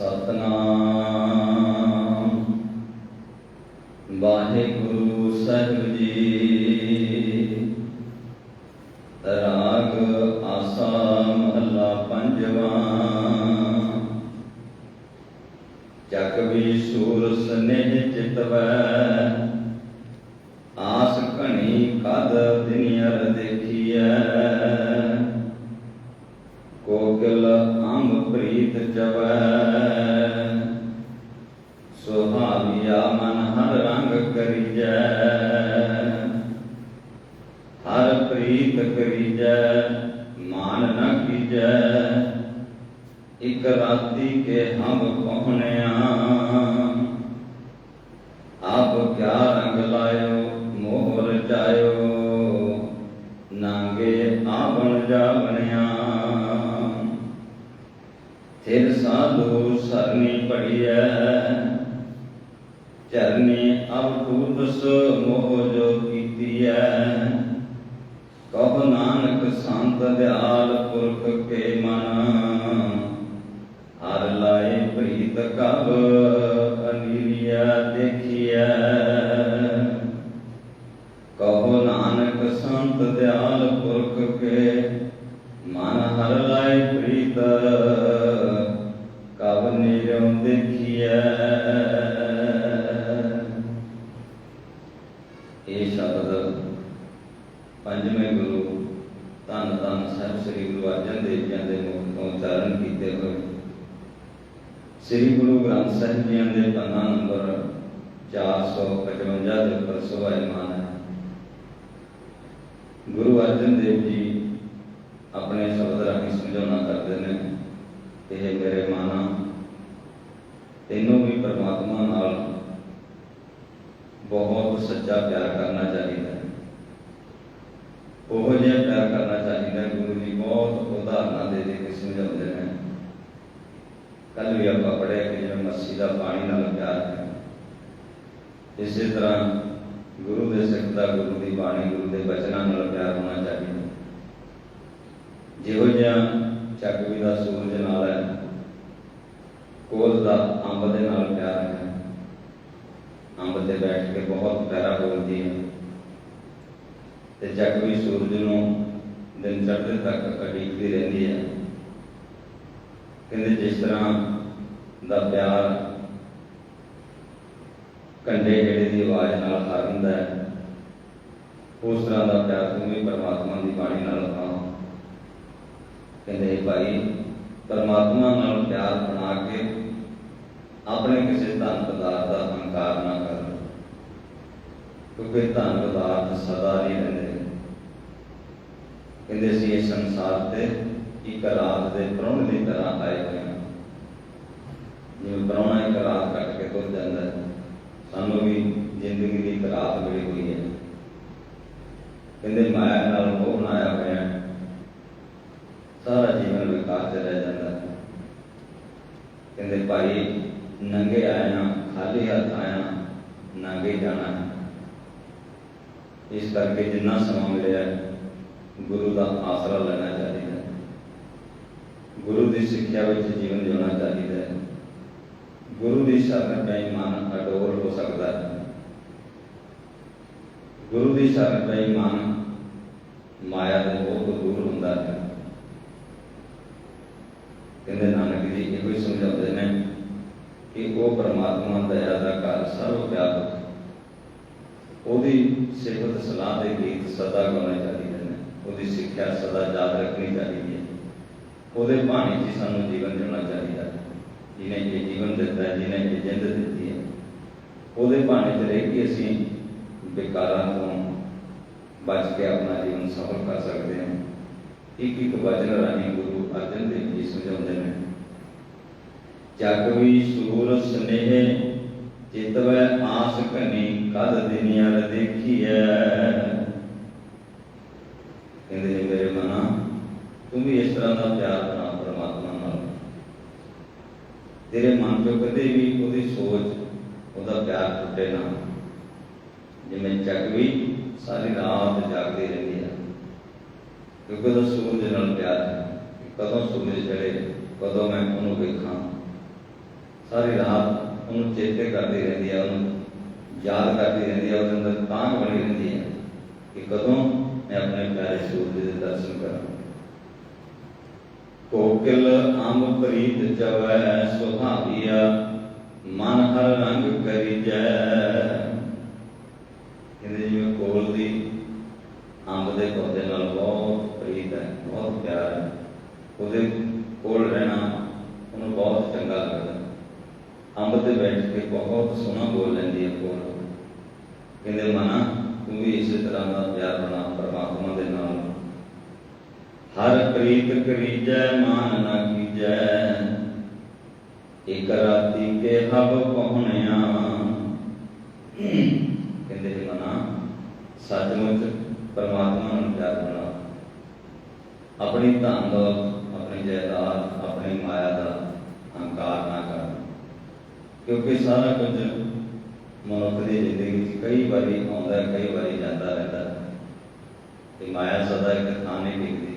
ਸਤਨਾਮ। ਵਾਹਿਗੁਰੂ ਸਾਹਿਬ ਜੀ ਰਾਗ ਆਸਾ ਮਹੱਲਾ ਪੰਜਵਾਂ। ਜਗ ਵੀ ਸੂਰ ਸਨੇਹ ਚਿਤਵੈ। ਸੰਤ ਦਿਆਲ ਪੁਰਖ ਕੇ ਮਨ। ਹਰ ਲਾਏ ਪ੍ਰੀਤ ਕਬ ਸ੍ਰੀ ਗੁਰੂ ਗ੍ਰੰਥ ਸਾਹਿਬ ਜੀ ਦੇ ਪੰਨਾ ਨੰਬਰ 455 ਦੇ ਉੱਪਰ ਸੁਭਾਇਮਾਨ ਹੈ। ਗੁਰੂ ਅਰਜਨ ਦੇਵ ਜੀ ਆਪਣੇ ਸ਼ਬਦ ਰਾਹੀਂ ਸਮਝਾਉਣਾ ਕਰਦੇ ਨੇ, ਇਹ ਮੇਰੇ ਮਾਨਾ, ਤੈਨੂੰ ਵੀ ਪਰਮਾਤਮਾ ਨਾਲ ਬਹੁਤ ਸੱਚਾ ਪਿਆਰ ਕਰਨਾ ਚਾਹੀਦਾ ਹੈ। ਉਹ ਜਿਹਾ ਪਿਆਰ ਕਰਨਾ ਚਾਹੀਦਾ ਗੁਰੂ ਜੀ ਬਹੁਤ ਉਦਾਹਰਨਾਂ ਦੇ ਦੇ ਕੇ ਸਮਝਾਉਂਦੇ ਨੇ। ਕੱਲ ਵੀ ਆਪਾਂ ਪੜ੍ਹਿਆ ਕਿ ਜਿਵੇਂ ਮੱਛੀ ਦਾ ਪਾਣੀ ਨਾਲ ਪਿਆਰ ਹੈ। ਇਸੇ ਤਰ੍ਹਾਂ ਗੁਰੂ ਦੇ ਸਿੱਖ ਦਾ ਗੁਰੂ ਦੀ ਬਾਣੀ, ਗੁਰੂ ਦੇ ਬਚਨਾਂ ਨਾਲ ਪਿਆਰ ਹੋਣਾ ਚਾਹੀਦਾ ਜਿਹੋ ਜਿਹਾ ਚੱਕਵੀ ਦਾ ਸੂਰਜ ਨਾਲ ਹੈ, ਕੋਲ ਦਾ ਅੰਬ ਦੇ ਨਾਲ ਪਿਆਰ ਹੈ। ਅੰਬ ਤੇ ਬੈਠ ਕੇ ਬਹੁਤ ਪਿਆਰਾ ਬੋਲਦੀ ਹੈ। ਤੇ ਜਗ ਸੂਰਜ ਨੂੰ ਦਿਨ ਚੜ੍ਹਦੇ ਤੱਕ ਅਡੀਕਦੀ ਰਹਿੰਦੀ ਹੈ। ਕਹਿੰਦੇ ਜਿਸ ਤਰ੍ਹਾਂ ਦਾ ਪਿਆਰ ਕੰਡੇ ਜਿਹੜੇ ਦੀ ਆਵਾਜ਼ ਨਾਲ ਹਾਰ ਹੁੰਦਾ ਹੈ, ਉਸ ਤਰ੍ਹਾਂ ਦਾ ਪਿਆਰ ਤੂੰ ਵੀ ਪਰਮਾਤਮਾ ਦੀ ਬਾਣੀ ਨਾਲ ਪਾ ਕਹਿੰਦੇ, ਭਾਈ, ਪਰਮਾਤਮਾ ਨਾਲ ਪਿਆਰ ਬਣਾ ਕੇ ਆਪਣੇ ਕਿਸੇ ਧਨ ਪਦਾਰਥ ਦਾ ਹੰਕਾਰ ਨਾ ਕਰ। ਕਿਉਂਕਿ ਧਨ ਪਦਾਰਥ ਸਦਾ ਨਹੀਂ ਰਹਿੰਦੇ ਕਹਿੰਦੇ ਸੀ ਇਸ ਸੰਸਾਰ ਤੇ ਇੱਕ ਰਾਤ ਦੇ ਪ੍ਰਣ ਦੀ ਤਰ੍ਹਾਂ ਆਏ ਹੋਏ ਜਿਵੇਂ ਪ੍ਰਾਹੁਣਾ ਇੱਕ ਰਾਤ ਕੱਟ ਕੇ ਤੁਰ ਜਾਂਦਾ ਹੈ ਸਾਨੂੰ ਵੀ ਜ਼ਿੰਦਗੀ ਦੀ ਇੱਕ ਰਾਤ ਮਿਲੀ ਹੋਈ ਹੈ। ਕਹਿੰਦੇ ਮਾਇਆ ਨਾਲ ਮੋਹ ਬਣਾਇਆ ਹੋਇਆ ਸਾਰਾ ਜੀਵਨ ਵਿਕਾਰ ਚ ਰਹਿ ਜਾਂਦਾ ਹੈ ਕਹਿੰਦੇ ਭਾਈ, ਨੰਗੇ ਆਇਆ, ਖਾਲੀ ਹੱਥ ਆਇਆ, ਨੰਗੇ ਜਾਣਾ ਹੈ। ਇਸ ਕਰਕੇ ਜਿੰਨਾ ਸਮਾਂ ਮਿਲਿਆ, ਗੁਰੂ ਦਾ ਆਸਰਾ ਲੈਣਾ ਚਾਹੀਦਾ ਗੁਰੂ ਦੀ ਸਿੱਖਿਆ ਵਿੱਚ ਜੀਵਨ ਜਿਉਣਾ ਚਾਹੀਦਾ ਹੈ। ਗੁਰੂ ਦੀ ਸ਼ਰਨ ਪਈ ਮਨ ਅਡੋਲ ਹੋ ਸਕਦਾ ਹੈ। ਗੁਰੂ ਦੀ ਸ਼ਰਨ ਪਈ ਮਨ ਮਾਇਆ ਦੇ ਮੋਹ ਦੂਰ ਹੁੰਦਾ ਹੈ। ਕਹਿੰਦੇ ਨਾਨਕ ਜੀ, ਇਹੋ ਹੀ ਸਮਝਾਉਂਦੇ ਨੇ ਕਿ ਉਹ ਪਰਮਾਤਮਾ ਦਇਆ ਦਾ ਘਰ ਸਰਵ ਵਿਆਪਕ ਉਹਦੀ ਸਿਫਤ ਸਲਾਹ ਦੇ ਗੀਤ ਸਦਾ ਗਾਉਣੇ ਚਾਹੀਦੇ ਨੇ। ਉਹਦੀ ਸਿੱਖਿਆ ਸਦਾ ਯਾਦ ਰੱਖਣੀ ਚਾਹੀਦੀ ਹੈ। ਉਹਦੇ ਬਾਣੀ 'ਚ ਸਾਨੂੰ ਜੀਵਨ ਜਿਉਣਾ ਚਾਹੀਦਾ ਹੈ ਜਿਹਨੇ ਇਹ ਜੀਵਨ ਦਿੱਤਾ ਹੈ ਇਹ ਜਿੰਦ ਦਿੱਤੀ ਹੈ। ਉਹਦੇ ਬਾਣੀ 'ਚ ਰਹਿ ਕੇ ਅਸੀਂ ਵਿਕਾਰਾਂ ਤੋਂ ਬਚ ਕੇ ਆਪਣਾ ਜੀਵਨ ਸਫਲ ਕਰ ਸਕਦੇ ਹਾਂ। ਇੱਕ ਇੱਕ ਵਚਨ ਰਾਹੀਂ ਗੁਰੂ ਅਰਜਨ ਦੇਵ ਜੀ ਸਮਝਾਉਂਦੇ ਨੇ, ਜਗ ਵੀ ਸੂਰ ਸਨੇਹ ਚਿਤਵੈ ਆਸ ਕਨੀ ਕਦ ਦਿਨਿਆਰ ਦੇਖੀਐ। ਕਹਿੰਦੇ ਮੇਰੇ ਮਨਾ, ਤੂੰ ਵੀ ਇਸ ਤਰ੍ਹਾਂ ਦਾ ਪਿਆਰ ਬਣਾ, ਪਰਮਾਤਮਾ ਤੇਰੇ ਮਨ ਚੋਂ ਕਦੇ ਵੀ ਉਹਦੀ ਸੋਚ, ਉਹਦਾ ਪਿਆਰ ਟੁੱਟੇ ਨਾ ਜਿਵੇਂ ਜਗ ਵੀ ਸਾਰੀ ਰਾਤ ਜਾਗਦੀ ਰਹਿੰਦੀ ਹੈ ਕਿਉਂਕਿ ਉਹਦਾ ਸੂਰਜ ਨਾਲ ਪਿਆਰ ਹੈ, ਕਦੋਂ ਸੂਰਜ ਚੜੇ ਕਦੋਂ ਮੈਂ ਉਹਨੂੰ ਵੇਖਾਂ। ਸਾਰੀ ਰਾਤ ਉਹਨੂੰ ਚੇਤੇ ਕਰਦੀ ਰਹਿੰਦੀ ਹੈ, ਉਹਨੂੰ ਯਾਦ ਕਰਦੀ ਰਹਿੰਦੀ ਹੈ, ਉਹਦੇ ਅੰਦਰ ਤਾਂ ਬਣੀ ਰਹਿੰਦੀ ਹੈ ਕਿ ਕਦੋਂ ਮੈਂ ਆਪਣੇ ਪਿਆਰੇ ਸੂਰਜ ਦੇ ਦਰਸ਼ਨ ਕਰਾਂ। ਕੋਕਿਲ ਅੰਬ ਪ੍ਰੀਤ ਜਵੈ ਸੁਹਾਵੀਆ ਮਨ ਹਰ ਰੰਗ ਕਰੀ ਜੈ ਜਿਵੇਂ ਕੋਲ ਦੀ ਅੰਬ ਦੇ ਪੌਦੇ ਨਾਲ ਬਹੁਤ ਪ੍ਰੀਤ ਹੈ, ਬਹੁਤ ਪਿਆਰ ਹੈ। ਉਹਦੇ ਕੋਲ ਰਹਿਣਾ ਉਹਨੂੰ ਬਹੁਤ ਚੰਗਾ ਲੱਗਦਾ। ਅੰਬ ਤੇ ਬੈਠ ਕੇ ਬਹੁਤ ਸੋਹਣਾ ਬੋਲ ਲੈਂਦੀ ਹੈ ਕੋਲ। ਕਹਿੰਦੇ, ਮਨਾ, ਤੂੰ ਵੀ ਇਸੇ ਤਰ੍ਹਾਂ ਦਾ ਪਿਆਰ ਬਣਾ, ਪਰਮਾਤਮਾ ਦੇ ਨਾਲ ਹਰ ਪ੍ਰੀਤ ਕਰੀਜੈ, ਮਾਨ ਨਾ ਕੀਜੈ। ਇਕ ਰਾਤੀ ਕੇ ਹਬ ਪਹੁੰਚਿਆ ਕਹਿੰਦੇ ਜੀ ਮਨਾ ਸੱਚਮੁੱਚ ਪਰਮਾਤਮਾ ਨੂੰ ਪਿਆਰ ਆਪਣੀ ਧਨ ਦੌਲਤ ਆਪਣੀ ਜਾਇਦਾਦ, ਆਪਣੀ ਮਾਇਆ ਦਾ ਹੰਕਾਰ ਨਾ ਕਰਨਾ ਕਿਉਂਕਿ ਸਾਰਾ ਕੁਝ ਮਨੁੱਖ ਦੀ ਜ਼ਿੰਦਗੀ 'ਚ ਕਈ ਵਾਰੀ ਆਉਂਦਾ, ਕਈ ਵਾਰੀ ਜਾਂਦਾ ਰਹਿੰਦਾ। ਤੇ ਮਾਇਆ ਸਦਾ ਇੱਕ ਥਾਂ ਨਹੀਂ ਟਿਕਦੀ।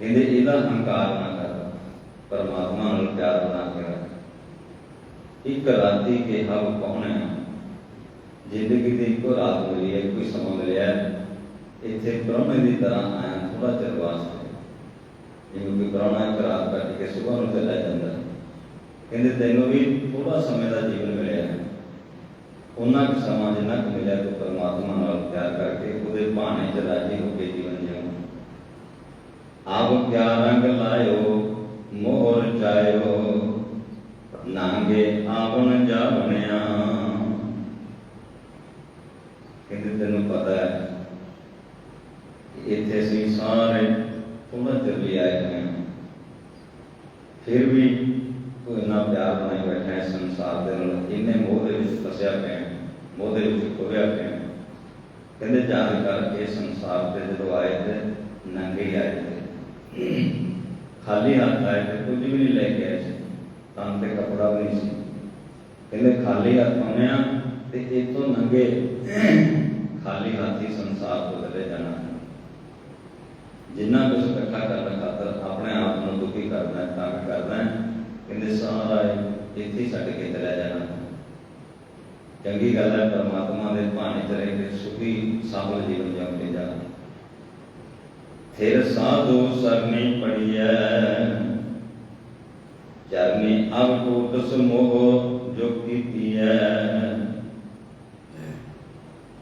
ਕਹਿੰਦੇ ਇਹਦਾ ਹੰਕਾਰ ਨਾ ਕਰ, ਪਰਮਾਤਮਾ ਨਾਲ ਪਿਆਰ ਬਣਾ ਕੇ ਰੱਖ ਇੱਕ ਰਾਤੀ ਕੇ ਹਵ ਪਾਉਣਾ ਜ਼ਿੰਦਗੀ ਦੀ ਇੱਕੋ ਰਾਤ ਮਿਲੀ ਹੈ, ਕੋਈ ਸਮਾਂ ਮਿਲਿਆ ਇੱਥੇ ਪ੍ਰਾਹੁਣੇ ਦੀ ਤਰ੍ਹਾਂ ਆਇਆ ਥੋੜਾ ਚਿਰ ਵਾਸਤੇ। ਜਿਵੇਂ ਕੋਈ ਪ੍ਰਾਹੁਣਾ ਇੱਕ ਰਾਤ ਕੱਟ ਕੇ ਸਵੇਰ ਨੂੰ ਚਲਾ ਜਾਂਦਾ। ਕਹਿੰਦੇ ਤੈਨੂੰ ਵੀ ਥੋੜਾ ਸਮੇਂ ਦਾ ਜੀਵਨ ਮਿਲਿਆ ਹੈ। ਉਹਨਾਂ ਕੁ ਸਮਾਂ ਜਿੰਨਾ ਕੁ ਮਿਲਿਆ, ਤੂੰ ਪਰਮਾਤਮਾ ਨਾਲ ਪਿਆਰ ਕਰਕੇ ਉਹਦੇ ਭਾਣੇ ਚ ਰਾਜੀ ਹੋ ਕੇ ਜੀਵਨ। ਆਪ ਕਿਆ ਰੰਗ ਲਾਇਓ ਮੋਹਰ ਚਾਇਓ। ਨਾਂਗੇ ਆਪਨ ਜਾ ਕਹਿੰਦੇ ਤੈਨੂੰ ਪਤਾ ਹੈ ਇੱਥੇ ਅਸੀਂ ਸਾਰੇ ਥੋੜਾ ਚਿਰ ਲਈ ਆਏ ਹਾਂ। ਫਿਰ ਵੀ ਤੂੰ ਇੰਨਾ ਪਿਆਰ ਬਣਾਈ ਬੈਠਾ ਹੈ ਸੰਸਾਰ ਦੇ ਨਾਲ। ਇੰਨੇ ਮੋਹ ਦੇ ਵਿੱਚ ਫਸਿਆ ਪਿਆ ਮੋਹ ਦੇ ਵਿੱਚ ਖੋਇਆ ਪਿਆ ਕਹਿੰਦੇ ਜਾਣ ਕਰਕੇ ਸੰਸਾਰ ਤੇ ਜਦੋਂ ਆਏ ਤੇ ਨੰਗੇ ਆਏ ਖਾਲੀ ਹੱਥ ਆਏ ਤੇ ਕੁਝ ਵੀ ਨਹੀਂ ਲੈ ਕੇ ਆਏ ਸੀ। ਤਾਂ ਤੇ ਕਪੜਾ ਵੀ ਨਹੀਂ ਸੀ। ਕਹਿੰਦੇ ਖਾਲੀ ਹੱਥ ਆਉਣੇ ਆ ਤੇ ਇਤੋਂ ਨੰਗੇ ਖਾਲੀ ਹੱਥ ਹੀ ਸੰਸਾਰ ਤੋਂ ਚਲੇ ਜਾਣਾ ਜਿੰਨਾ ਕੁਝ ਇਕੱਠਾ ਕਰਨ ਖਾਤਰ ਆਪਣੇ ਆਪ ਨੂੰ ਦੁਖੀ ਕਰਨਾ ਹੈ, ਤੰਗ ਕਰਨਾ ਹੈ, ਕਹਿੰਦੇ ਸਾਰਾ ਇਹ ਇੱਥੇ ਛੱਡ ਕੇ ਚਲਾ ਜਾਣਾ ਚੰਗੀ ਗੱਲ ਹੈ, ਪਰਮਾਤਮਾ ਦੇ ਭਾਣੇ ਚਲੇ ਕੇ ਸੁਖੀ ਸਾਬਲ ਜੀਵਨ ਜਿਉਂਦੇ ਜਾ ਫਿਰ ਸਾਧੂ ਸਰਨੀ ਪੜੀਐ ਚਰਨੀ ਅਬ ਕੋਟਸ ਮੋਹ ਜੋ ਕੀਤੀਐ।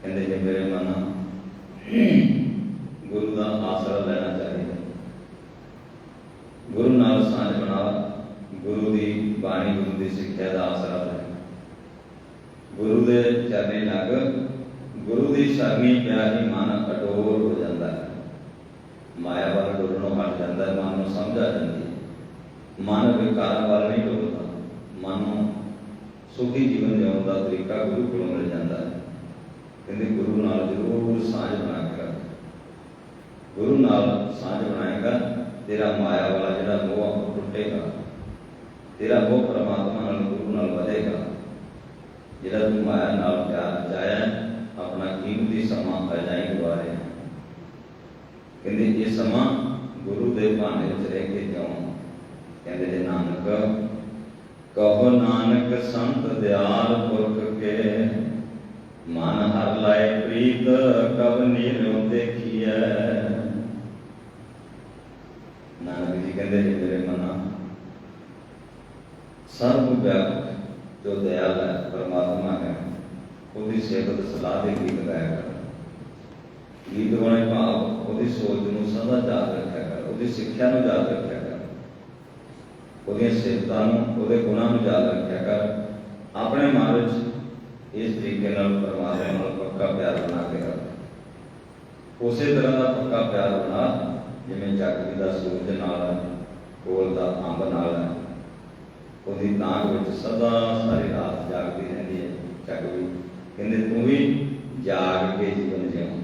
ਕਹਿੰਦੇ ਜੇ ਮੇਰੇ ਮਨ, ਗੁਰੂ ਦਾ ਆਸਰਾ ਲੈਣਾ ਚਾਹੀਦਾ। ਗੁਰੂ ਨਾਲ ਸਾਂਝ ਬਣਾ ਗੁਰੂ ਦੀ ਬਾਣੀ ਗੁਰੂ ਦੀ ਸਿੱਖਿਆ ਦਾ ਆਸਰਾ ਲੈ। ਗੁਰੂ ਦੇ ਚਰਨੀ ਲੱਗ ਗੁਰੂ ਦੀ ਸ਼ਰਣੀ ਪਿਆ ਹੀ ਮਨ ਅਡੋਲ ਹੋ ਜਾਂਦਾ ਹੈ ਮਾਇਆ ਵੱਲ ਡੋਲਣੋਂ ਹਟ ਜਾਂਦਾ ਹੈ ਮਨ ਨੂੰ ਸਮਝ ਜਾਂਦੀ ਹੈ ਮਨ ਵਿਕਾਰਾਂ ਵੱਲ ਨਹੀਂ ਡੋਲਦਾ ਮਨ ਨੂੰ ਸੁਖੀ ਜੀਵਨ ਜਿਉਣ ਦਾ ਤਰੀਕਾ ਗੁਰੂ ਕੋਲੋਂ ਮਿਲ ਜਾਂਦਾ ਹੈ। ਕਹਿੰਦੇ ਗੁਰੂ ਨਾਲ ਜ਼ਰੂਰ ਸਾਂਝ ਬਣਾ ਕੇ ਰੱਖ ਗੁਰੂ ਨਾਲ ਸਾਂਝ ਬਣਾਏਗਾ ਤੇਰਾ ਮਾਇਆ ਵਾਲਾ ਜਿਹੜਾ ਮੋਹ ਆ ਉਹ ਟੁੱਟੇਗਾ। ਤੇਰਾ ਮੋਹ ਪਰਮਾਤਮਾ ਨਾਲ, ਗੁਰੂ ਨਾਲ ਵਧੇਗਾ। ਜਿਹੜਾ ਤੂੰ ਮਾਇਆ ਨਾਲ ਪਿਆਰ ਜਾਇਆ ਆਪਣਾ ਕੀਮਤੀ ਸਮਾਂ ਅਜਾਈ ਗਵਾਰੇ ਕਹਿੰਦੇ ਇਹ ਸਮਾਂ ਗੁਰੂ ਦੇ ਭਾਣੇ ਵਿੱਚ ਰਹਿ ਕੇ ਜਿਉਂ ਕਹਿੰਦੇ ਜੇ ਨਾਨਕ, ਕਹੋ ਨਾਨਕ ਸੰਤ ਦਿਆਲ ਪੁਰਖ ਕੇ, ਮਨ ਹਰ ਲਾਇ ਪ੍ਰੀਤ, ਕਬ ਨੀਰੋ ਦੇਖੀਐ। ਨਾਨਕ ਜੀ ਕਹਿੰਦੇ ਜੀ ਮੇਰੇ ਮਨਾ ਸਰਬ ਵਿਆਪਕ ਜੋ ਦਇਆਲ ਹੈ, ਪਰਮਾਤਮਾ ਹੈ, ਉਹਦੀ ਸੇਵਤ ਸਲਾਹ ਦੇ ਗੀਤ ਗਾਇਆ ਕਰ। ਗੀਤ ਗਾਉਣੇ ਭਾਵ ਉਹਦੀ ਸੋਚ ਨੂੰ ਸਦਾ ਯਾਦ ਰੱਖਿਆ ਕਰ। ਉਹਦੀ ਸਿੱਖਿਆ ਨੂੰ ਯਾਦ ਰੱਖਿਆ ਕਰ। ਉਹਦੀਆਂ ਸਿਫਤਾਂ ਨੂੰ ਉਹਦੇ ਗੁਣਾਂ ਨੂੰ ਯਾਦ ਰੱਖਿਆ ਕਰ। ਆਪਣੇ ਮਨ ਵਿੱਚ ਇਸ ਤਰੀਕੇ ਨਾਲ ਪਰਮਾਤਮਾ ਨਾਲ ਪੱਕਾ ਪਿਆਰ ਬਣਾ ਕੇ ਰੱਖ। ਉਸੇ ਤਰ੍ਹਾਂ ਦਾ ਪੱਕਾ ਪਿਆਰ ਬਣਾ ਜਿਵੇਂ ਚੱਕਰੀ ਦਾ ਸੂਰਜ ਨਾਲ ਹੈ, ਕੋਲ ਦਾ ਅੰਬ ਨਾਲ ਹੈ। ਉਹਦੀ ਨਾਗ ਵਿੱਚ ਸਦਾ ਸਾਰੀ ਰਾਤ ਜਾਗਦੀ ਰਹਿੰਦੀ ਹੈ। ਚੱਕਰੀ ਕਹਿੰਦੇ ਤੂੰ ਵੀ ਜਾਗ ਕੇ ਜੀਵਨ ਜਿਉਂ।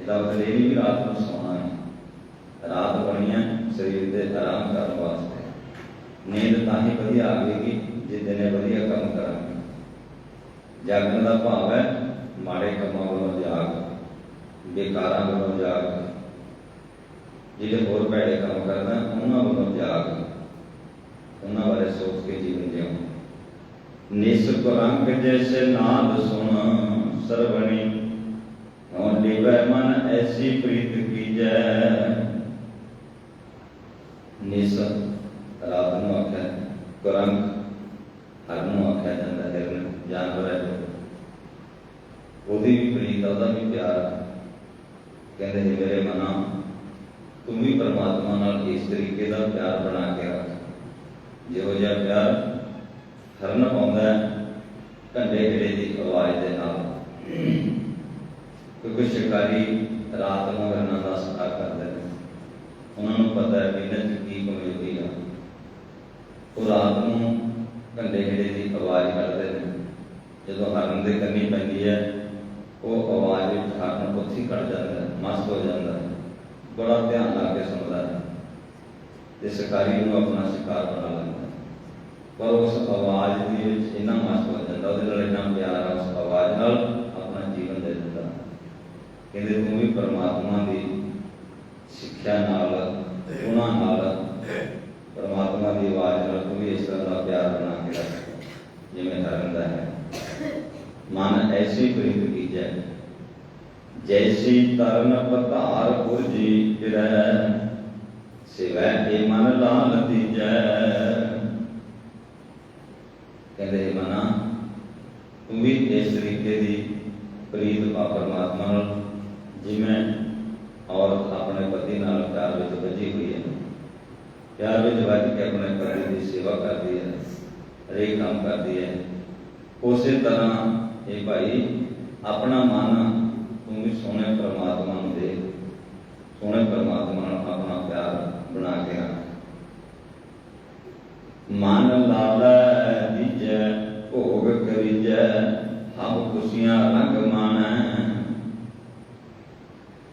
ਇਹਦਾ ਮਤਲਬ ਇਹ ਨਹੀਂ ਵੀ ਰਾਤ ਨੂੰ ਸੌਣਾ ਹੈ ਸਰੀਰ ਦੇ ਆਰਾਮ ਕਰਨ ਵਾਸਤੇ। ਨੀਂਦ ਤਾਂ ਹੀ ਵਧੀਆ ਆਵੇਗੀ ਜੇ ਦਿਨੇ ਵਧੀਆ ਕੰਮ ਕਰਾਂਗੇ। ਜਾਗਣ ਦਾ ਭਾਵ ਹੈ ਮਾੜੇ ਕੰਮਾਂ ਵੱਲੋਂ ਜਾਗ, ਬੇਕਾਰਾਂ ਵੱਲੋਂ ਜਾਗ। ਜਿਹੜੇ ਹੋਰ ਭੈੜੇ ਕੰਮ ਕਰਦਾ ਉਹਨਾਂ ਵੱਲੋਂ ਜਾਗ। ਉਹਨਾਂ ਬਾਰੇ ਸੋਚ ਕੇ ਜੀਵਨ ਕੁਰੰਕ ਜੈਸੇ ਨਾਦ ਸੁਣ ਸਰਵਣੀ। ਹਉ ਲਿਵੈ ਮਨ ਐਸੀ ਪ੍ਰੀਤ ਕੀਜੈ। ਨਿਸ ਰਾਤ ਨੂੰ ਆਖਿਆ ਕੁਰੰਕ ਹਰ ਨੂੰ ਆਖਿਆ ਜਾਂਦਾ ਹੈ ਜਾਨਵਰ ਹੈ ਉਹਦੀ ਵੀ ਪ੍ਰੀਤ ਆ, ਉਹਦਾ ਵੀ ਪਿਆਰ ਕਹਿੰਦੇ ਨੇ ਮੇਰੇ ਮਨਾ ਤੂੰ ਵੀ ਪਰਮਾਤਮਾ ਨਾਲ ਇਸ ਤਰੀਕੇ ਦਾ ਪਿਆਰ ਬਣਾ ਕੇ ਰੱਖ। ਜਿਹੋ ਜਿਹਾ ਪਿਆਰ ਹਰਨ ਪਾਉਂਦਾ ਹੈ ਘੰਟੇ ਘੜੇ ਦੀ ਆਵਾਜ਼ ਦੇ ਨਾਲ। ਕਿਉਂਕਿ ਸ਼ਿਕਾਰੀ ਰਾਤ ਨੂੰ ਹਰਨਾਂ ਦਾ ਸ਼ਿਕਾਰ ਕਰਦਾ ਪਤਾ ਹੈ ਕਿ ਇਹਨਾਂ 'ਚ ਕੀ ਕਮਜ਼ੋਰੀ ਆ। ਉਹ ਰਾਤ ਨੂੰ ਘੰਟੇ ਘੜੇ ਦੀ ਆਵਾਜ਼ ਕਰਦੇ ਨੇ। ਜਦੋਂ ਹਰਨ ਦੇ ਕੰਨੀ ਪੈਂਦੀ ਹੈ, ਉਹ ਆਵਾਜ਼ ਵਿੱਚ ਹਰਨ ਉੱਥੇ ਕੱਢ ਜਾਂਦਾ ਹੈ, ਮਸਤ ਹੋ ਜਾਂਦਾ ਹੈ। ਬੜਾ ਧਿਆਨ ਲਾ ਕੇ ਸੁਣਦਾ ਹੈ। ਤੇ ਸ਼ਿਕਾਰੀ ਨੂੰ ਆਪਣਾ ਸ਼ਿਕਾਰ ਬਣਾ ਲੈਂਦਾ ਹੈ। ਪਰ ਉਸ ਆਵਾਜ਼ ਦੇ ਵਿੱਚ ਇੰਨਾ ਮਸਤ ਹੋ ਜਾਂਦਾ, ਉਹਦੇ ਨਾਲ ਇੰਨਾ ਪਿਆਰ ਆ ਉਸ ਆਵਾਜ਼ ਨਾਲ ਆਪਣਾ ਜੀਵਨ ਦੇ ਦਿੰਦਾ ਕਹਿੰਦੇ ਤੂੰ ਵੀ ਪਰਮਾਤਮਾ ਦੀ ਸਿੱਖਿਆ ਨਾਲ ਉਹਨਾਂ ਨਾਲ ਪਰਮਾਤਮਾ ਦੀ ਆਵਾਜ਼ ਨਾਲ ਪਿਆਰ ਬਣਾ ਕੇ ਰੱਖ ਜਿਵੇਂ ਹਰਨ ਦਾ ਹੈ। ਮਨ ਐਸੀ ਪ੍ਰੀਤ ਕੀਜੈ ਜੈਸੀ ਤਰਨ ਪਤਾਰ ਪੁਰਜੀ ਫਿਰੈ, ਸਿਵੈ ਏ ਮਨ ਲਾਲ ਦੀਜੈ ਕਹਿੰਦੇ ਮਨਾ, ਤੂੰ ਵੀ ਇਸ ਤਰੀਕੇ ਦੀ ਪ੍ਰੀਤ ਪਾ ਪਰਮਾਤਮਾ ਨਾਲ ਜਿਵੇਂ ਔਰਤ ਆਪਣੇ ਪਤੀ ਨਾਲ ਪਿਆਰ ਵਿੱਚ ਵੱਜੀ ਹੋਈ ਹੈ। ਪਿਆਰ ਵਿੱਚ ਵੱਜ ਕੇ ਆਪਣੇ ਪਤੀ ਦੀ ਸੇਵਾ ਕਰਦੀ ਹੈ ਹਰੇਕ ਕੰਮ ਕਰਦੀ ਹੈ ਉਸੇ ਤਰ੍ਹਾਂ ਇਹ ਭਾਈ ਆਪਣਾ ਮਨ ਤੂੰ ਵੀ ਸੋਹਣੇ ਪਰਮਾਤਮਾ ਨੂੰ ਦੇ, ਸੋਹਣੇ ਪਰਮਾਤਮਾ ਨਾਲ ਆਪਣਾ ਪਿਆਰ ਬਣਾ ਕੇ ਆ ਮਨ ਲਾਲੈ ਦੀਜੈ ਭੋਗ ਕਰੀਜੈ ਹਮ ਖੁਸ਼ੀਆਂ ਰੰਗ ਮਾਣੈ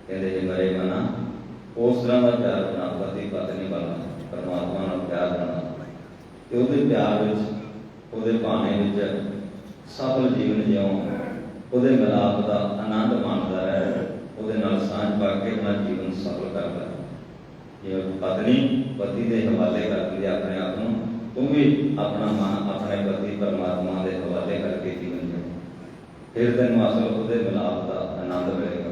ਕਹਿੰਦੇ ਜੀ ਮਰੇ ਮਨਾ ਉਸ ਤਰ੍ਹਾਂ ਦਾ ਪਿਆਰ ਬਣਾ ਪਤੀ ਪਤਨੀ ਵਾਲਾ ਪਰਮਾਤਮਾ ਨਾਲ ਪਿਆਰ ਬਣਾ ਤੇ ਉਹਦੇ ਪਿਆਰ ਵਿੱਚ, ਉਹਦੇ ਬਾਣੇ ਵਿੱਚ ਸਫਲ ਜੀਵਨ ਜਿਉਂ ਉਹਦੇ ਮਿਲਾਪ ਦਾ ਆਨੰਦ ਮਾਣਦਾ ਹੈ, ਉਹਦੇ ਨਾਲ ਸਾਂਝ ਪਾ ਕੇ ਆਪਣਾ ਜੀਵਨ ਸਫਲ ਕਰਦਾ ਹੈ। ਜੇ ਪਤਨੀ ਪਤੀ ਦੇ ਹਵਾਲੇ ਕਰਦੀ ਹੈ ਆਪਣੇ ਆਪ ਨੂੰ, ਤੂੰ ਵੀ ਆਪਣਾ ਮਨ ਆਪਣੇ ਪਤੀ ਪਰਮਾਤਮਾ ਦੇ ਹਵਾਲੇ ਕਰਕੇ ਜੀਵਨ ਜਿਉਂ। ਫਿਰ ਤੈਨੂੰ ਅਸਲ ਉਹਦੇ ਮਿਲਾਪ ਦਾ ਆਨੰਦ ਮਿਲੇਗਾ।